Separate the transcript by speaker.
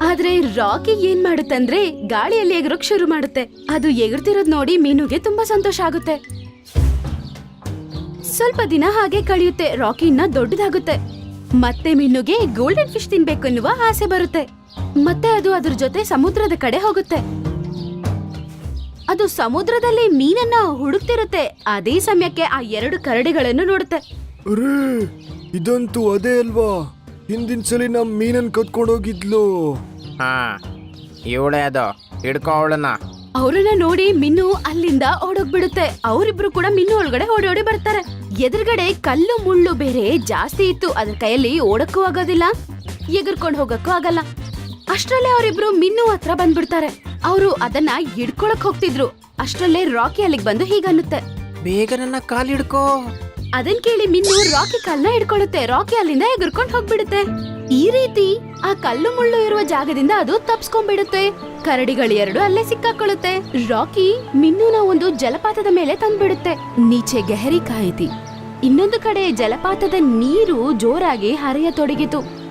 Speaker 1: ಆದ್ರೆ ರಾಕಿ ಏನ್ ಮಾಡುತ್ತಂದ್ರೆ ಗಾಳಿಯಲ್ಲಿ ಎಗರೋಕ್ ಶುರು ಮಾಡುತ್ತೆ. ಅದು ಎಗರ್ತಿರೋದ್ ನೋಡಿ ಮೀನುಗೆ ತುಂಬಾ ಸಂತೋಷ ಆಗುತ್ತೆ. ಸ್ವಲ್ಪ ದಿನ ಹಾಗೆ ಕಳೆಯುತ್ತೆ, ರಾಕಿ ಇನ್ನ ದೊಡ್ಡದಾಗುತ್ತೆ. ಮತ್ತೆ ಮೀನುಗೆ ಗೋಲ್ಡನ್ ಫಿಶ್ ತಿನ್ಬೇಕು ಅನ್ನುವ ಆಸೆ ಬರುತ್ತೆ. ಮತ್ತೆ ಅದು ಅದ್ರ ಜೊತೆ ಸಮುದ್ರದ ಕಡೆ ಹೋಗುತ್ತೆ. ಅದು ಸಮುದ್ರದಲ್ಲಿ ಮೀನನ್ನ ಹುಡುಕ್ತಿರುತ್ತೆ. ಅದೇ ಸಮಯಕ್ಕೆ ಆ ಎರಡು ಕರಡಿಗಳನ್ನು ನೋಡುತ್ತೆ.
Speaker 2: ಅರೇ, ಇದಂತೂ ಅದೇ ಅಲ್ವಾ? ಹಿಂದಿನ ಸಲ ನಮ್ಮ ಮೀನನ್ ಕತ್ಕೊಂಡು ಹೋಗಿದ್ಲು.
Speaker 3: ಹಾ ಇವಳೇ ಅದು. ಹಿಡ್ಕೋ ಅವಳನ್ನ.
Speaker 1: ಅವ್ರನ್ನ ನೋಡಿ ಮಿನ್ನು ಅಲ್ಲಿಂದ ಓಡೋಗ್ಬಿಡುತ್ತೆ. ಅವರಿಬ್ರು ಕೂಡ ಮಿನ್ನು ಒಳಗಡೆ ಓಡೋಡಿ ಬರ್ತಾರೆ. ಎದುರುಗಡೆ ಕಲ್ಲು ಮುಳ್ಳು ಬೇರೆ ಜಾಸ್ತಿ ಇತ್ತು. ಅದ್ರ ಕೈಯಲ್ಲಿ ಓಡಕ್ಕೂ ಆಗೋದಿಲ್ಲ ಎಗರ್ಕೊಂಡ್ ಹೋಗಕ್ಕೂ ಆಗಲ್ಲ. ಅಷ್ಟ್ರಲ್ಲೇ ಅವರಿಬ್ರು ಮಿನ್ನು ಹತ್ರ ಬಂದ್ಬಿಡ್ತಾರೆ. ಅವರು ಅದನ್ನ ಹಿಡ್ಕೊಳಕ್ ಹೋಗ್ತಿದ್ರು. ಅಷ್ಟ್ರಲ್ಲೇ ರಾಕಿ ಅಲ್ಲಿಗೆ ಬಂದು ಹೀಗನ್ನುತ್ತೆ.
Speaker 3: ಬೇಗ ನನ್ನ ಕಾಲು ಹಿಡ್ಕೋ
Speaker 1: ಅದನ್ ಕೇಳಿ ಮಿನ್ನು ರಾಕಿ ಕಲ್ನ ಹಿಡ್ಕೊಳ್ಳುತ್ತೆ ರಾಕಿ ಅಲ್ಲಿಂದ ಎಗರ್ಕೊಂಡ್ ಹೋಗ್ಬಿಡುತ್ತೆ. ಈ ರೀತಿ ಆ ಕಲ್ಲು ಮುಳ್ಳು ಇರುವ ಜಾಗದಿಂದ ಅದು ತಪ್ಸ್ಕೊಂಡ್ಬಿಡುತ್ತೆ. ಕರಡಿಗಳು ಎರಡು ಅಲ್ಲೇ ಸಿಕ್ಕಾಕೊಳ್ಳುತ್ತೆ. ರಾಕಿ ಮಿನ್ನುನ ಒಂದು ಜಲಪಾತದ ಮೇಲೆ ತಂದ್ಬಿಡುತ್ತೆ. ನೀಚೆ ಗೆಹರಿ ಕಾಯಿತಿ. ಇನ್ನೊಂದು ಕಡೆ ಜಲಪಾತದ ನೀರು ಜೋರಾಗಿ ಹರಿಯತೊಡಗಿತು